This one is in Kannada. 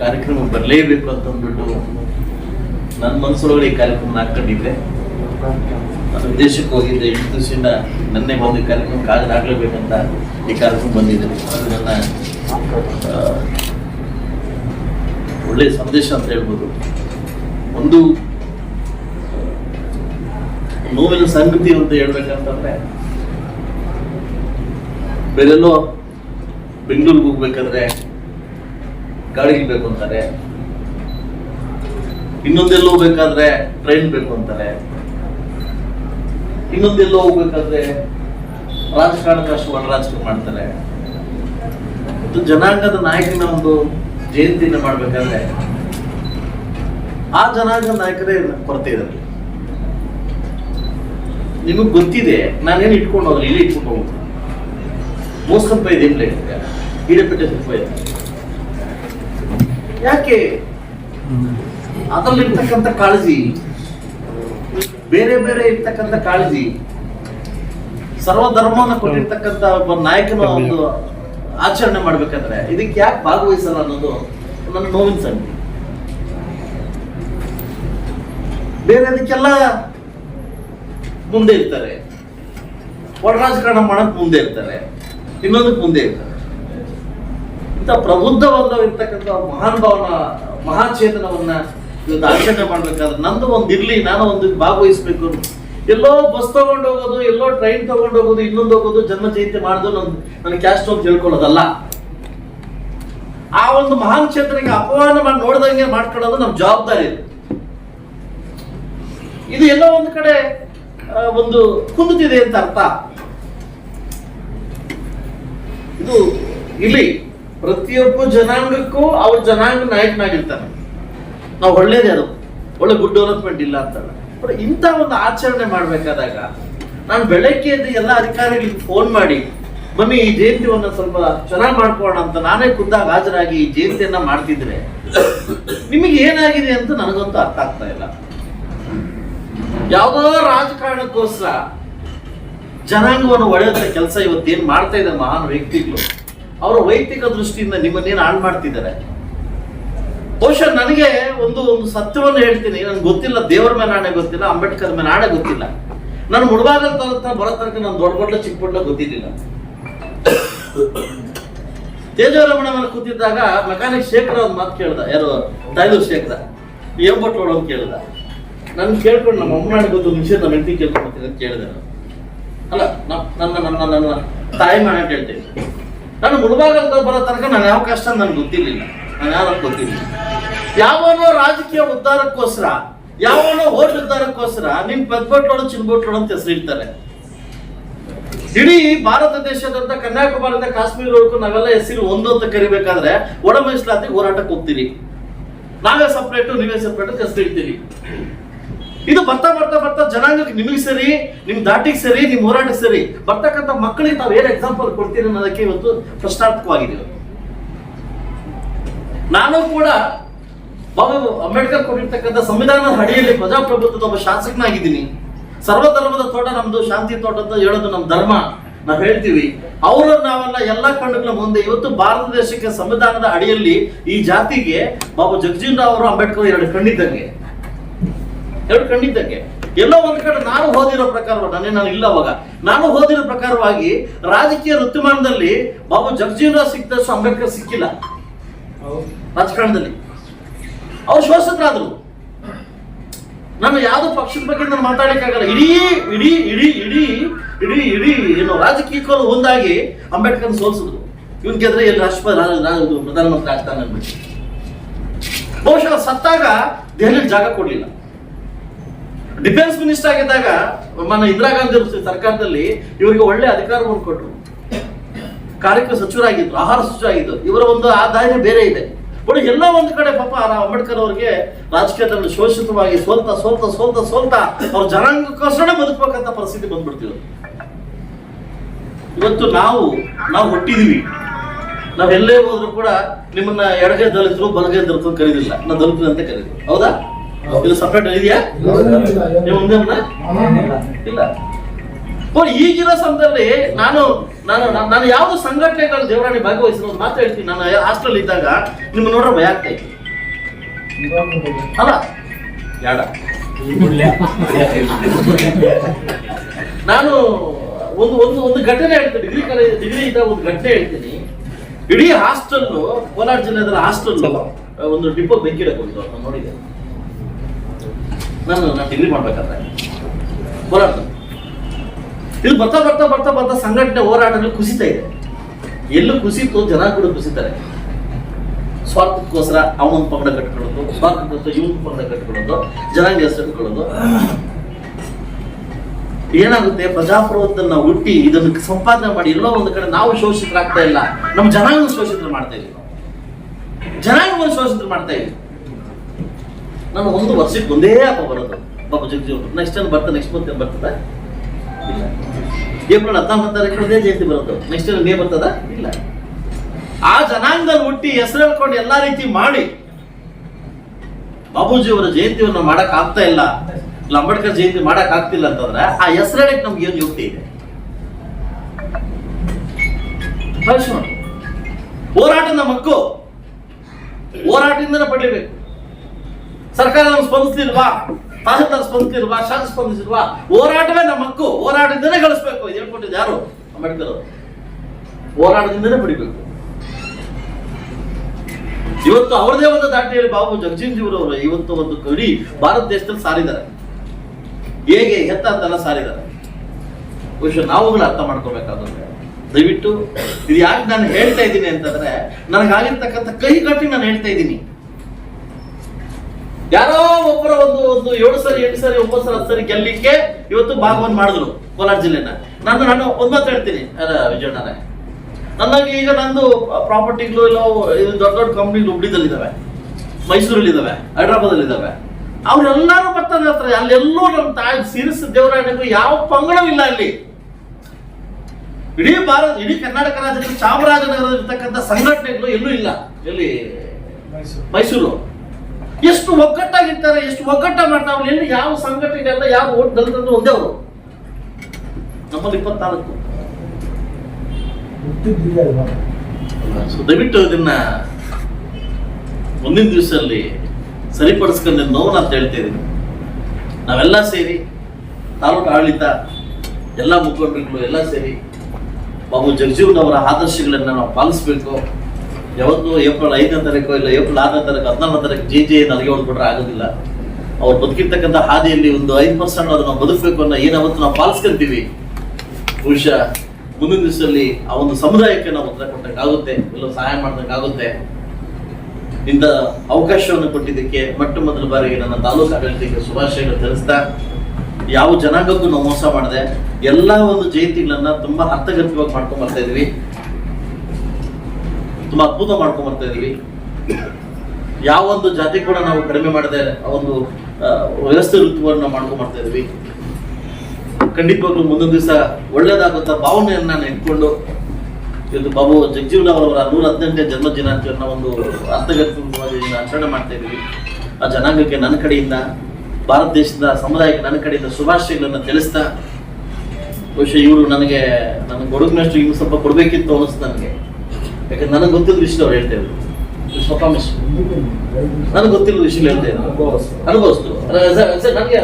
ಕಾರ್ಯಕ್ರಮ ಬರಲೇಬೇಕು ಅಂತ ಅಂದ್ಬಿಟ್ಟು ನನ್ನ ಮನಸ್ಸೊಳಗಡೆ ಈ ಕಾರ್ಯಕ್ರಮ ಹಾಕೊಂಡಿದ್ದೆ. ನಾನು ವಿದೇಶಕ್ಕೆ ಹೋಗಿದ್ದೆ ಎಂಟು ದಿವಸದಿಂದ ನನ್ನೇ ಬಂದು ಈ ಕಾರ್ಯಕ್ರಮಕ್ಕೆ ಆಗಲೇಬೇಕಂತ ಈ ಕಾರ್ಯಕ್ರಮ ಬಂದಿದೆ ನನ್ನ ಒಳ್ಳೆಯ ಸಂದೇಶ ಅಂತ ಹೇಳ್ಬೋದು. ಒಂದು ನೋವಿನ ಸಂಗತಿ ಅಂತ ಹೇಳ್ಬೇಕಂತಂದ್ರೆ, ಬೇರೆಲ್ಲೋ ಬೆಂಗಳೂರಿಗೆ ಹೋಗ್ಬೇಕಾದ್ರೆ ಗಾಡಿ ಬೇಕು ಅಂತಾರೆ. ಇನ್ನೊಂದೆಲ್ಲೋ ಬೇಕಾದ್ರೆ ಟ್ರೈನ್ ಬೇಕು ಅಂತಾರೆ. ಇನ್ನೊಂದೆಲ್ಲೋ ಹೋಗ್ಬೇಕಾದ್ರೆ ರಾಜಕಾರಣಕ್ಕಷ್ಟು ಅಷ್ಟು ಒಳ ರಾಜಕೀಯ ಮಾಡ್ತಾರೆ. ಮತ್ತು ಜನಾಂಗದ ನಾಯಕನ ಒಂದು ಜಯಂತಿನ ಮಾಡ್ಬೇಕಾದ್ರೆ ಆ ಜನಾಂಗದ ನಾಯಕರೇ ಕೊರತೆ ಇದ್ದಾರೆ ನಿಮಗೆ ಗೊತ್ತಿದೆ, ನಾನೇನು ಇಟ್ಕೊಂಡು ಹೋಗಲಿ ಇಲ್ಲಿ ಇಟ್ಕೊಂಡು ಹೋಗ್ತೀನಿ ಮೋಸ್ಕಂಪ ಇದೆ ಪ್ಲೇಟ್ ಹಿಡಪೇಟೆ ಸ್ವಲ್ಪ ಇದೆ. ಯಾಕೆ? ಅದರಲ್ಲಿರ್ತಕ್ಕಂಥ ಕಾಳಜಿ. ಬೇರೆ ಬೇರೆ ಇರ್ತಕ್ಕಂಥ ಕಾಳಜಿ. ಸರ್ವಧರ್ಮವನ್ನು ಕೊಟ್ಟಿರ್ತಕ್ಕಂಥ ಒಬ್ಬ ನಾಯಕನ ಒಂದು ಆಚರಣೆ ಮಾಡ್ಬೇಕಂದ್ರೆ ಇದಕ್ಕೆ ಯಾಕೆ ಭಾಗವಹಿಸಲ್ಲ ಅನ್ನೋದು ನನ್ನ ನೋವಿನ ಸಂಗತಿ. ಬೇರೆ ಅದಕ್ಕೆಲ್ಲ ಮುಂದೆ ಇರ್ತಾರೆ. ಒಳ ರಾಜಕಾರಣ ಮಾಡಕ್ ಮುಂದೆ ಇರ್ತಾರೆ. ಇನ್ನೊಂದಕ್ಕೆ ಮುಂದೆ ಇರ್ತಾರೆ. ಇಂಥ ಪ್ರಬುದ್ಧವಾಗಿರ್ತಕ್ಕಂಥ ಮಹಾನ್ ಭಾವನ, ಮಹಾಚೇತನವನ್ನ ಇವತ್ತು ಆಚರಣೆ ಮಾಡ್ಬೇಕಾದ್ರೆ ನಂದು ಒಂದು ಇರ್ಲಿ, ನಾನು ಒಂದು ಭಾಗವಹಿಸ್ಬೇಕು ಎಲ್ಲೋ ಬಸ್ ತಗೊಂಡು ಹೋಗೋದು, ಎಲ್ಲೋ ಟ್ರೈನ್ ತಗೊಂಡು ಹೋಗೋದು, ಇನ್ನೊಂದು ಹೋಗೋದು, ಜನ್ಮ ಜಯಂತಿ ಮಾಡೋದು ನನ್ ನನ್ನ ಕ್ಯಾಸ್ಟ್ ಹೋಗಿ ತಿಳ್ಕೊಳ್ಳೋದಲ್ಲ ಆ ಒಂದು ಮಹಾನ್ ಚೇತನಿಗೆ ಅಪಮಾನ ಮಾಡಿ ನೋಡ್ದಂಗೆ ಮಾಡ್ಕೊಳ್ಳೋದು ನಮ್ಮ ಜವಾಬ್ದಾರಿ ಇದು. ಎಲ್ಲೋ ಒಂದು ಕಡೆ ಒಂದು ಕುಂದುತ್ತಿದೆ ಅಂತ ಅರ್ಥ. ಇದು ಇಲ್ಲಿ ಪ್ರತಿಯೊಬ್ಬ ಜನಾಂಗಕ್ಕೂ ಅವ್ರ ಜನಾಂಗ ನಾಯಕನಾಗಿರ್ತಾನೆ. ನಾವು ಒಳ್ಳೇದೇ ಅದು. ಒಳ್ಳೆ ಗುಡ್ ಡೆವಲಪ್ಮೆಂಟ್ ಇಲ್ಲ ಅಂತಲ್ಲ ಬಟ್ ಇಂಥ ಒಂದು ಆಚರಣೆ ಮಾಡ್ಬೇಕಾದಾಗ ನಾನು ಬೆಳಗ್ಗೆ ಎದ್ದು ಎಲ್ಲ ಅಧಿಕಾರಿಗಳಿಗೆ ಫೋನ್ ಮಾಡಿ, ಮಮ್ಮಿ, ಈ ಜಯಂತಿವನ್ನ ಸ್ವಲ್ಪ ಚೆನ್ನಾಗಿ ಮಾಡ್ಕೋಣ ಅಂತ ನಾನೇ ಖುದ್ದಾಗ ಹಾಜರಾಗಿ ಈ ಜಯಂತಿಯನ್ನ ಮಾಡ್ತಿದ್ರೆ ನಿಮಗೆ ಏನಾಗಿದೆ ಅಂತ ನನಗಂತೂ ಅರ್ಥ ಆಗ್ತಾ ಇಲ್ಲ. ಯಾವುದೋ ರಾಜಕಾರಣಕ್ಕೋಸ್ಕರ ಜನಾಂಗವನ್ನು ಒಡೆಯುವಂತ ಕೆಲಸ ಇವತ್ತೇನ್ ಮಾಡ್ತಾ ಇದೆ ಮಹಾನ್ ವ್ಯಕ್ತಿಗಳು. ಅವರ ವೈಯಕ್ತಿಕ ದೃಷ್ಟಿಯಿಂದ ನಿಮ್ಮನ್ನೇನು ಹಾಳು ಮಾಡ್ತಿದ್ದಾರೆ? ಬಹುಶಃ ನನಗೆ ಒಂದು ಒಂದು ಸತ್ಯವನ್ನು ಹೇಳ್ತೀನಿ. ನನ್ಗೆ ಗೊತ್ತಿಲ್ಲ, ದೇವರ ಮೇಲೆ ಆಣೆ ಗೊತ್ತಿಲ್ಲ, ಅಂಬೇಡ್ಕರ್ ಮೇಲೆ ನಾಳೆ ಗೊತ್ತಿಲ್ಲ. ನಾನು ಮುಳುಬಾಗಲ್ ತನಕ ಬರೋ ತನಕ ನಾನು ದೊಡ್ಡ ಚಿಕ್ಕ ಬಡ್ಲ ಗೊತ್ತಿರಲಿಲ್ಲ ತೇಜವರಮಣ ಮೇಲೆ ಕೂತಿದ್ದಾಗ ಮೆಕಾನಿಕ್ ಶೇಖರ ಒಂದು ಮಾತು ಕೇಳ್ದ. ಯಾರು? ಟೈಲರ್ ಶೇಖರ. ಏನ್ ಬಟ್ಲು ಅಂತ ಕೇಳ್ದ. ನನ್ ಕೇಳ್ಕೊಂಡು ನಮ್ಮ ಅಮ್ಮನ ಗೊತ್ತು ವಿಷಯ ನಮ್ಮ ಹೆಂಡತಿ ಕೇಳ್ಕೊಂಡ್ಬರ್ತೀನಿ ಅಂತ ಕೇಳಿದೆ ಅಲ್ಲ ನ- ನನ್ನ ನನ್ನ ನನ್ನ ತಾಯಿ ಅಂತ ಹೇಳ್ತೇನೆ. ನಾನು ಮುಳುಬಾಗಲ್ ಬರೋ ತನಕ ನಾನು ಯಾವ ಕಷ್ಟ ನನ್ಗೆ ಗೊತ್ತಿರಲಿಲ್ಲ. ನಾನು ಯಾರು ಗೊತ್ತಿರಲಿಲ್ಲ. ಯಾವನೋ ರಾಜಕೀಯ ಉದ್ಧಾರಕ್ಕೋಸ್ಕರ, ಯಾವನೋ ಓಟ್ ಉದ್ಧಾರಕ್ಕೋಸ್ಕರ ನಿಮ್ ಪೆದ್ಬಟ್ಲೋಡು ಚಿನ್ಬಟ್ಲೋಡು ಅಂತ ಹೆಸರಿಡ್ತಾರೆ ಇಡೀ ಭಾರತ ದೇಶದಂತ ಕನ್ಯಾಕುಮಾರಿಯಿಂದ ಕಾಶ್ಮೀರವರೆಗೂ ನಾವೆಲ್ಲ ಹೆಸರು ಒಂದು ಅಂತ ಕರಿಬೇಕಾದ್ರೆ ಒಡ ಹೋರಾಟಕ್ಕೆ ಹೋಗ್ತೀರಿ. ನಾವೇ ಸಪ್ರೇಟು ನೀವೇ ಸಪ್ರೇಟ್ ಹೆಸರು ಇಡ್ತೀರಿ. ಇದು ಬರ್ತಾ ಬರ್ತಾ ಬರ್ತಾ ಜನಾಂಗಕ್ಕೆ ನಿಮಗೆ ಸರಿ, ನಿಮ್ ದಾಟಿಗೆ ಸರಿ, ನಿಮ್ ಹೋರಾಟಕ್ಕೆ ಸರಿ, ಬರ್ತಕ್ಕಂಥ ಮಕ್ಕಳಿಗೆ ತಾವು ಏನ್ ಎಕ್ಸಾಂಪಲ್ ಕೊಡ್ತೀರಿ ಅನ್ನೋದಕ್ಕೆ ಇವತ್ತು ಪ್ರಶ್ನಾರ್ಥಕವಾಗಿದೆ ನಾನು ಕೂಡ ಬಾಬಾ ಅಂಬೇಡ್ಕರ್ ಕೊಟ್ಟಿರ್ತಕ್ಕಂಥ ಸಂವಿಧಾನದ ಅಡಿಯಲ್ಲಿ ಪ್ರಜಾಪ್ರಭುತ್ವದ ಒಬ್ಬ ಶಾಸಕನಾಗಿದ್ದೀನಿ. ಸರ್ವಧರ್ಮದ ತೋಟ ನಮ್ದು, ಶಾಂತಿ ತೋಟ ಅಂತ ಹೇಳೋದು ನಮ್ಮ ಧರ್ಮ. ನಾವು ಹೇಳ್ತೀವಿ, ಅವರು ನಾವೆಲ್ಲ ಎಲ್ಲ ಕಣ್ಣುಗಳ ಮುಂದೆ ಇವತ್ತು ಭಾರತ ದೇಶಕ್ಕೆ ಸಂವಿಧಾನದ ಅಡಿಯಲ್ಲಿ ಈ ಜಾತಿಗೆ ಬಾಬಾ ಜಗಜೀವನ್ ರಾವ್ ಅವರು ಅಂಬೇಡ್ಕರ್ ಎರಡು ಕಣ್ಣಿದ್ದಂಗೆ. ಎರಡು ಕಂಡಿದ್ದಕ್ಕೆ ಎಲ್ಲೋ ಒಂದ್ ಕಡೆ ನಾನು ಓದಿರೋ ಪ್ರಕಾರ ನಾನೇ ಇಲ್ಲ ಅವಾಗ. ನಾನು ಓದಿರೋ ಪ್ರಕಾರವಾಗಿ ರಾಜಕೀಯ ಋತುಮಾನದಲ್ಲಿ ಬಾಬು ಜಗಜೀವನ್ ರಾವ್ ಸಿಕ್ಕಿದಷ್ಟು ಅಂಬೇಡ್ಕರ್ ಸಿಕ್ಕಿಲ್ಲ. ರಾಜಕಾರಣದಲ್ಲಿ. ಅವ್ರು ಶೋಷಿತರಾದ್ರು. ನಾನು ಯಾವ್ದು ಪಕ್ಷದ ಬಗ್ಗೆ ನಾನು ಮಾತಾಡಕ್ಕಾಗಲ್ಲ ಇಡೀ ಇಡೀ ಇಡೀ ಇಡೀ ಇಡೀ ಇಡೀ ಏನು ರಾಜಕೀಯಕ್ಕೂ ಒಂದಾಗಿ ಅಂಬೇಡ್ಕರ್ ಸೋಲ್ಸಿದ್ರು. ಇವನ್ ಗೆದ್ರೆ ಎಲ್ಲಿ ರಾಷ್ಟ್ರಪತಿ ಪ್ರಧಾನಮಂತ್ರಿ ಆಗ್ತಾನೆ ಬಹುಶಃ ಸತ್ತಾಗ ದೆಹಲಿ ಜಾಗ ಕೊಡ್ಲಿಲ್ಲ. ಡಿಫೆನ್ಸ್ ಮಿನಿಸ್ಟರ್ ಆಗಿದ್ದಾಗ మన ಇಂದಿರಾ ಗಾಂಧಿ ಸರ್ಕಾರದಲ್ಲಿ ಇವರಿಗೆ ಒಳ್ಳೆ ಅಧಿಕಾರವನ್ನು ಕೊಟ್ಟರು ಕಾರ್ಯಕ್ರಮ ಸಚಿವರಾಗಿದ್ರು, ಆಹಾರ ಸಚಿವರಾಗಿದ್ರು. ಇವರ ಒಂದು ಆದಾಯ ಬೇರೆ ಇದೆ. ಬಟ್ ಎಲ್ಲ ಒಂದು ಕಡೆ ಪಾಪ ಅಂಬೇಡ್ಕರ್ ಅವರಿಗೆ ರಾಜಕೀಯದಲ್ಲಿ ಶೋಷಿತವಾಗಿ ಸೋಲ್ತ, ಸೋಲ್ತಾ ಸೋಲ್ತಾ ಸೋಲ್ತಾ ಅವ್ರ ಜನಾಂಗಕ್ಕೋಸ್ಕರ ಬದುಕಬೇಕಂತ ಪರಿಸ್ಥಿತಿ ಬಂದ್ಬಿಡ್ತೀವಿ ಇವತ್ತು ನಾವು ನಾವು ಹುಟ್ಟಿದೀವಿ. ನಾವೆಲ್ಲೇ ಹೋದ್ರು ಕೂಡ ನಿಮ್ಮನ್ನ ಎಡಗೈ ದಲಿತರು, ಬಲಗೈ ದಲಿತರು ಕರೀದಿಲ್ಲ. ನಾ ದಲಿತರು ಅಂತ ಕರೀತೀವಿ ಹೌದಾ? ಇದು ಸಪ್ರೇಟ್ ಇದೆಯಾ ನೀವು ಒಂದೇ ಇಲ್ಲ. ಈಗಿನ ಸಂದರ್ಭದಲ್ಲಿ ನಾನು ನಾನು ನಾನು- ಯಾವ್ದು ಸಂಘಟನೆಗಳ ದೇವರಾಣಿ ಒಂದು ಮಾತು ಹೇಳ್ತೀನಿ. ನಾನು ಹಾಸ್ಟೆಲ್ ಇದ್ದಾಗ ನಿಮ್ಮ ನೋಡ್ರೆ ಭಯ ಆಗ್ತಾ ಇತ್ತು. ಅಲ್ಲ? ಯಾಡ? ನಾನು ಒಂದು ಒಂದು ಒಂದು ಘಟನೆ ಹೇಳ್ತೀನಿ. ಡಿಗ್ರಿ ಕಾಲೇಜ್ ಡಿಗ್ರಿ ಇದ್ದ ಒಂದು ಘಟನೆ ಹೇಳ್ತೀನಿ. ಇಡೀ ಹಾಸ್ಟೆಲ್ ಕೋಲಾರ ಜಿಲ್ಲೆದಲ್ಲಿ ಹಾಸ್ಟೆಲ್ ಒಂದು ಡಿಪೋ ಬೆಂಕಿ ಇಡಬಹುದು ನಾನು ನೋಡಿದ್ದೆ ನಾನು ನಾನು ತಿಂಡಿ ಮಾಡ್ಬೇಕಾದ್ರೆ. ಕೋಲಾರದಲ್ಲಿ ಇದು ಬರ್ತಾ ಬರ್ತಾ ಬರ್ತಾ ಬರ್ತಾ ಸಂಘಟನೆ ಹೋರಾಟಗಳು ಕುಸಿತಾ ಇದೆ. ಎಲ್ಲೂ ಕುಸಿತು ಜನ ಕೂಡ ಕುಸಿತಾರೆ. ಸ್ವಾರ್ಥಕ್ಕೋಸ್ಕರ ಅವನೊಂದು ಪಂಗಡ ಕಟ್ಕೊಳ್ಳೋದು ಸ್ವಾರ್ಥಕ್ಕೋಸ್ಕರ ಇವನ್ ಪಂಗಡ ಕಟ್ಕೊಳ್ಳೋದು ಜನಾಂಗ ಹೆಸರು ಇಟ್ಕೊಳ್ಳೋದು. ಏನಾಗುತ್ತೆ? ಪ್ರಜಾಪ್ರಭುತ್ವನ ನಾವು ಹುಟ್ಟಿ ಇದನ್ನು ಸಂಪಾದನೆ ಮಾಡಿ ಎಲ್ಲೋ ಒಂದು ಕಡೆ ನಾವು ಶೋಷಿತರಾಗ್ತಾ ಇಲ್ಲ. ನಮ್ಮ ಜನಾಂಗ ಶೋಷಿತರು ಮಾಡ್ತಾ ಇಲ್ಲ. ಜನಾಂಗ ಜನಾಂಗವನ್ನು ಶೋಷಿತರು ಮಾಡ್ತಾ ಇದೀವಿ ನಾನು ಒಂದು ವರ್ಷಕ್ಕೆ ಒಂದೇ ಹಬ್ಬ ಬರೋದು. ಬಾಬಾ ಜಗಜೀವ್ ನೆಕ್ಸ್ಟ್ ಏನು ಬರ್ತದೆ ನೆಕ್ಸ್ಟ್ ಮಂತ್ ಬರ್ತದ? ಇಲ್ಲ. ಏಪ್ರಿಲ್ ಹದಿನಾಲ್ಕು ತಾರೀಕು ಒಂದೇ ಜಯಂತಿ ಬರೋದು. ನೆಕ್ಸ್ಟ್ ಏನು ಮೇ ಬರ್ತದ? ಇಲ್ಲ. ಆ ಜನಾಂಗದಲ್ಲಿ ಹುಟ್ಟಿ ಹೆಸರು ಹೇಳ್ಕೊಂಡು ಎಲ್ಲಾ ರೀತಿ ಮಾಡಿ ಬಾಬೂಜಿ ಅವರ ಜಯಂತಿಯನ್ನು ಮಾಡಕ್ ಆಗ್ತಾ ಇಲ್ಲ. ಇಲ್ಲ, ಅಂಬೇಡ್ಕರ್ ಜಯಂತಿ ಮಾಡಕ್ ಆಗ್ತಿಲ್ಲ ಅಂತಂದ್ರೆ ಆ ಹೆಸರು ಹೇಳಿ ನಮ್ಗೆ ಏನು ಯುಕ್ತಿ ಇದೆ? ಹೋರಾಟದ ಮಕ್ಕಳು ಹೋರಾಟದಿಂದನೇ ಪಡಿಬೇಕು ಸರ್ಕಾರ ನಮ್ಗೆ ಸ್ಪಂದಿಸ್ತಿಲ್ವಾ ತಹಸೀಲ್ದಾರ್ ಸ್ಪಂದಿಸ್ತಿಲ್ವಾ ಶಾಸಕ ಸ್ಪಂದಿಸಿಲ್ವಾ ಹೋರಾಟವೇ ನಮ್ಮ ಹಕ್ಕು. ಹೋರಾಟದಿಂದನೇ ಗಳಿಸ್ಬೇಕು ಇದು ಹೇಳ್ಕೊಟ್ಟಿದ್ದು ಯಾರು? ಅಂಬೇಡ್ಕರ್ ಹೋರಾಟದಿಂದಲೇ ಪಡಿಬೇಕು ಇವತ್ತು ಅವರದೇ ಒಂದು ದಾಟಿಯಲ್ಲಿ ಬಾಬು ಅವರು ಇವತ್ತು ಒಂದು ಕಡಿ ಭಾರತ ದೇಶದಲ್ಲಿ ಸಾರಿದ್ದಾರೆ. ಹೇಗೆ ಎತ್ತ ಅಂತೆಲ್ಲ ಸಾರಿದ್ದಾರೆ. ಬಹುಶಃ ನಾವುಗಳು ಅರ್ಥ ಮಾಡ್ಕೋಬೇಕಾದ್ರೆ ದಯವಿಟ್ಟು ಇದು ಯಾಕೆ ನಾನು ಹೇಳ್ತಾ ಇದ್ದೀನಿ ಅಂತಂದ್ರೆ, ನನಗಾಗಿರ್ತಕ್ಕಂಥ ಕೈ ಕಟ್ಟಿ ನಾನು ಹೇಳ್ತಾ ಇದ್ದೀನಿ. ಯಾರೋ ಒಬ್ಬರ ಒಂದು ಒಂದು ಏಳು ಸರಿ ಎಂಟು ಸರಿ ಒಂಬತ್ತು ಸರಿ ಹತ್ತು ಸರಿ ಗೆಲ್ಲಿಕ್ಕೆ ಇವತ್ತು ಭಾಗವನ್ ಮಾಡಿದ್ರು ಕೋಲಾರ ಜಿಲ್ಲೆನ. ನಾನು ನಾನು ಒಂದ್ ಮಾತು ಹೇಳ್ತೀನಿ ವಿಜಯಣ್ಣನೇ. ನನಗೆ ಈಗ ನಂದು ಪ್ರಾಪರ್ಟಿಗಳು ಇಲ್ಲ ಇದು ದೊಡ್ಡ ದೊಡ್ಡ ಕಂಪ್ನಿಗಳು ಹುಬ್ಳಿದಲ್ಲಿದ್ದಾವೆ ಮೈಸೂರಲ್ಲಿದ್ದಾವೆ ಹೈದ್ರಾಬಾದಲ್ಲಿ ಇದಾವೆ ಅವ್ರೆಲ್ಲಾರು ಬರ್ತಾರೆ ಹತ್ರ. ಅಲ್ಲೆಲ್ಲೂ ನಮ್ಮ ತಾಯಿ ಸಿರಿಸ ದೇವರಾಯಣಿಗೂ ಯಾವ ಪಂಗಡವಿಲ್ಲ ಅಲ್ಲಿ. ಇಡೀ ಭಾರತ ಇಡೀ ಕರ್ನಾಟಕ ರಾಜ್ಯದಲ್ಲಿ ಚಾಮರಾಜನಗರದಲ್ಲಿ ಇರ್ತಕ್ಕಂಥ ಸಂಘಟನೆಗಳು ಎಲ್ಲೂ ಇಲ್ಲ. ಎಲ್ಲಿ? ಮೈಸೂರು. ಎಷ್ಟು ಒಗ್ಗಟ್ಟಾಗಿರ್ತಾರೆ ಎಷ್ಟು ಒಗ್ಗಟ್ಟ ಮಾಡ್ತಾವ್ ಎಲ್ಲಿ ಯಾವ ಸಂಘಟನೆ ಎಲ್ಲ ಯಾವ ಓಟ್ ದಲಿತರು ಒಂದೇ ಅವರು. ನಮ್ಮಲ್ಲಿ ಇಪ್ಪತ್ನಾಲ್ಕು. ದಯವಿಟ್ಟು ಇದನ್ನ ಮುಂದಿನ ದಿವಸದಲ್ಲಿ ಸರಿಪಡಿಸ್ಕೊಂಡು ನೋವು ಅಂತ ಹೇಳ್ತೇವೆ ನಾವೆಲ್ಲ ಸೇರಿ ತಾಲೂಕು ಆಡಳಿತ ಎಲ್ಲ ಮುಖಂಡರುಗಳು ಎಲ್ಲ ಸೇರಿ ಬಾಬು ಅವರ ಆದರ್ಶಗಳನ್ನ ನಾವು ಪಾಲಿಸ್ಬೇಕು. ಯಾವತ್ತು ಏಪ್ರಿಲ್ ಐದನೇ ತಾರೀಕು ಇಲ್ಲ ಏಪ್ರಿಲ್ ಆರನೇ ತಾರೀಕು ಹದಿನಾರನೇ ತಾರೀಕು ಜೆ ಜೆ ನಮಗೆ ಹೊಡ್ಬಿಟ್ರೆ ಆಗೋದಿಲ್ಲ. ಅವ್ರು ಬದುಕಿರ್ತಕ್ಕಂಥ ಹಾದಿಯಲ್ಲಿ ಒಂದು ಐದು ಪರ್ಸೆಂಟ್ ಅದನ್ನ ಬದುಕಬೇಕು ಅನ್ನೋ ಏನಾವತ್ತು ನಾವು ಪಾಲಿಸ್ಕೊಂತೀವಿ. ಬಹುಶಃ ಮುಂದಿನ ದಿವಸದಲ್ಲಿ ಆ ಒಂದು ಸಮುದಾಯಕ್ಕೆ ನಾವು ಉತ್ತರ ಕೊಟ್ಟಂಗಾಗುತ್ತೆ ಎಲ್ಲ ಸಹಾಯ ಮಾಡ್ದಂಗಾಗುತ್ತೆ. ಇಂಥ ಅವಕಾಶವನ್ನು ಕೊಟ್ಟಿದ್ದಕ್ಕೆ ಮೊಟ್ಟ ಮೊದಲ ಬಾರಿಗೆ ನನ್ನ ತಾಲೂಕು ಆಡಳಿತಕ್ಕೆ ಶುಭಾಶಯಗಳು ತಿಳಿಸ್ತಾ, ಯಾವ ಜನಾಂಗಕ್ಕೂ ನಾವು ಮೋಸ ಮಾಡದೆ ಎಲ್ಲ ಒಂದು ಜಯಂತಿಗಳನ್ನ ತುಂಬಾ ಅರ್ಥಗರ್ಭಿತವಾಗಿ ಮಾಡ್ಕೊಂಡ್ ಬರ್ತಾ ತುಂಬಾ ಅದ್ಭುತ ಮಾಡ್ಕೊಂಡು ಬರ್ತಾ ಇದೀವಿ. ಯಾವ ಒಂದು ಜಾತಿ ಕೂಡ ನಾವು ಕಡಿಮೆ ಮಾಡದೆ ಆ ಒಂದು ವ್ಯವಸ್ಥೆ ಋತುವನ್ನು ಮಾಡ್ಕೊಂಡ್ ಬರ್ತಾ ಇದೀವಿ. ಖಂಡಿತವಾಗ್ಲೂ ಮುಂದೊಂದು ದಿವಸ ಒಳ್ಳೇದಾಗುತ್ತಾ ಭಾವನೆಯನ್ನ ನಾನು ಇಟ್ಕೊಂಡು ಇದು ಬಾಬು ಜಗಜೀವನ ಅವರವರ ನೂರ ಹದಿನೆಂಟನೇ ಜನ್ಮ ದಿನಾಚರಣೆ ಒಂದು ಅರ್ಥಗರ್ಭಿತವಾಗಿ ಆಚರಣೆ ಮಾಡ್ತಾ ಇದ್ವಿ. ಆ ಜನಾಂಗಕ್ಕೆ ನನ್ನ ಕಡೆಯಿಂದ, ಭಾರತ ದೇಶದ ಸಮುದಾಯಕ್ಕೆ ನನ್ನ ಕಡೆಯಿಂದ ಶುಭಾಶಯಗಳನ್ನ ತಿಳಿಸ್ತಾ, ಬಹುಶಃ ಇವರು ನನಗೆ, ನನ್ನ ಕೊಡುಗಿನಷ್ಟು ಇನ್ನು ಸ್ವಲ್ಪ ಕೊಡಬೇಕಿತ್ತು ಅನಿಸ್ತು ನನಗೆ. ಯಾಕಂದ್ರೆ ನನಗೆ ಗೊತ್ತಿರೋ ವಿಷಯ ಅವ್ರು ಹೇಳ್ತಾ ಇದ್ರು. ಸ್ವಲ್ಪ ಮಿಸ್ ನನಗೆ ಗೊತ್ತಿಲ್ಲ ವಿಷಯ ಹೇಳ್ತಾ ಇದ್ರು. ಅನುಭವಿಸ್ತು ನನಗೆ